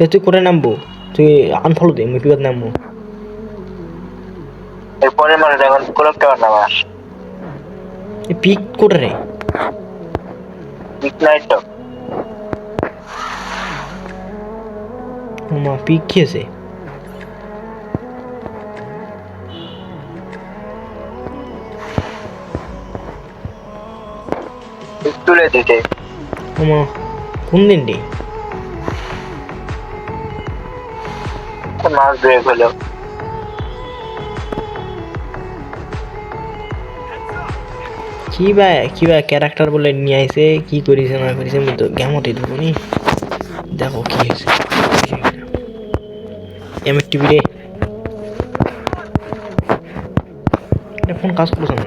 তো তুই করে নামবো? তুই আনফলো দে মুই পিকত নামবো। এরপরে মানে যখন কোলেক্টর নামাস এ পিক করে রে। ইগনাইট তো। মা পিক খেয়েছে তুলে দিতে। মা কোন দিন রে? মাছ ধুয়ে হলো কি বা কি বা ক্যারেক্টার বলে নিয়ে আইছে কি করিছে না করিছে আমি তো গেমতে ঢুকুনি দেখো কি হয়েছে এম টিভি রে ফোন কাজ করছে না?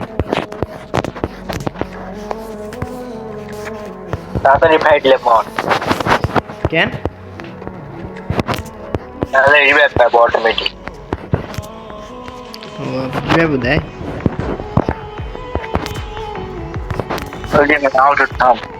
তাড়াতাড়ি ফাইটলে মন কেন? I'll revive my bot immediately. Oh, where would I? Out of time.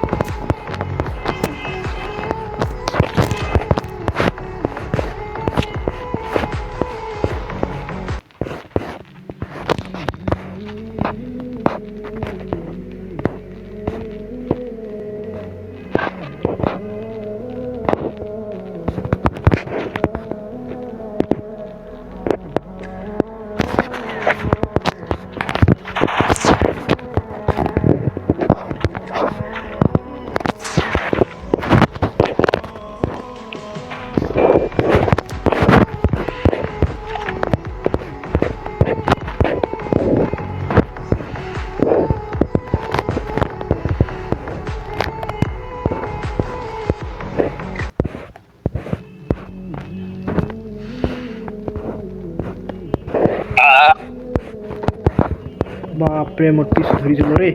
বাপরে মোট পিছু ধরেছিল রে।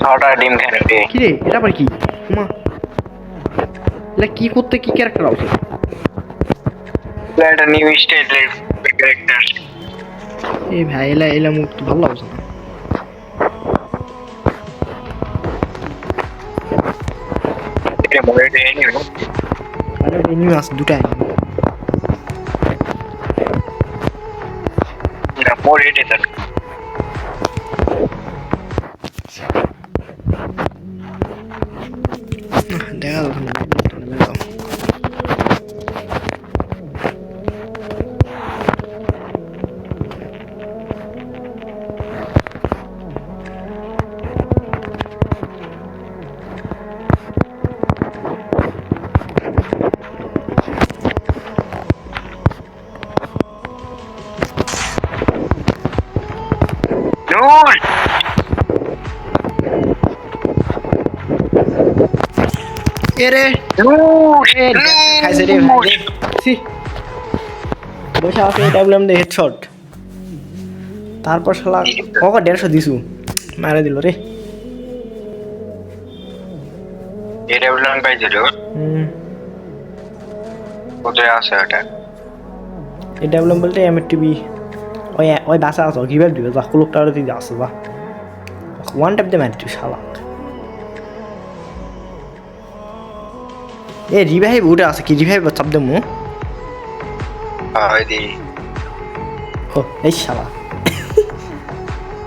ছটা ডিম খেলে রে কি রে? এটা আবার কি? মা। এটা কি করতে কি ক্যারেক্টার আছে? একটা নিউ স্টাইলের ক্যারেক্টার এই ভাই এলা এলা মুখ তো ভালো লাগছে না। এটা আরে এনিমি আছে দুটাই। না মোর এটে এ রে খাইছে রে। বসে আছে এটা দে হেডশট তারপর শালা কখন দেড়শো দিছু। মারে দিল রে। এটা পাইছিল? কোথায় আছে এটা? বললাম বলতে এম টিভি ওই ওই বাসা আছে কীভাবে দিবে যা কুলুকটা দিতে আসছে যা। ওয়ান টাইপ দে মারি শালা। এ রিভাইভ উঠে আছে কি রিভাইভ চাপ দে মু হয় দি ও এই শালা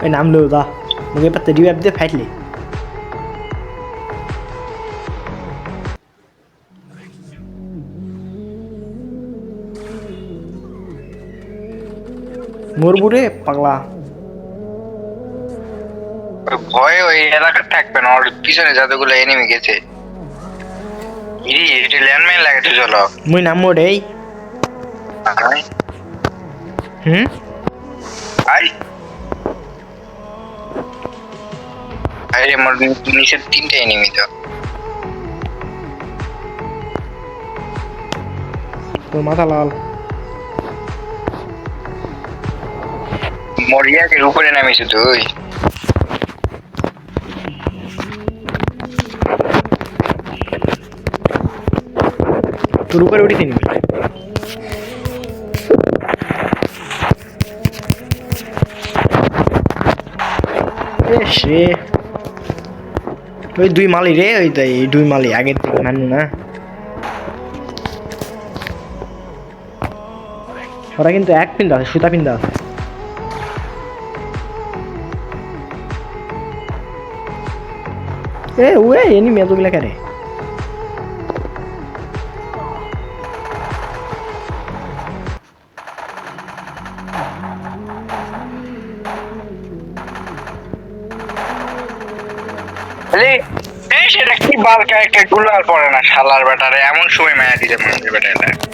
ওই নাম লো যা মুখে পাতে রিভাইভ দিয়ে ফাইটলি মরবু রে পাগলা ওই ভয়ে ওই এলাকা থাকবে না ওর পিছনে যতগুলো এনিমি গেছে ইরি এটা ল্যান্ডমাইন লাগাতে চলো। মুই নাম রে আয় হুম? আয় আরে মোর নিচে তিনটে এনিমি তো। তোর মাথা লাল। মরিয়াকে উপরে নামিছে তুই? তোর উপরে উঠিস নি। সে ওই দুই মালি রে, ওই তো এই দুই মালি, আগের থেকে মানু না। ওরা কিন্তু এক পিন্দা আছে, সুতা পিন্দা আছে। এ ওয়ে এনি মেদগুলা কারে সেটা কি বাল ক্যারেক্টারগুলো আর পড়ে না শালার ব্যাটারে? এমন সময় মায়া দিলে মানুষের ব্যাটারে।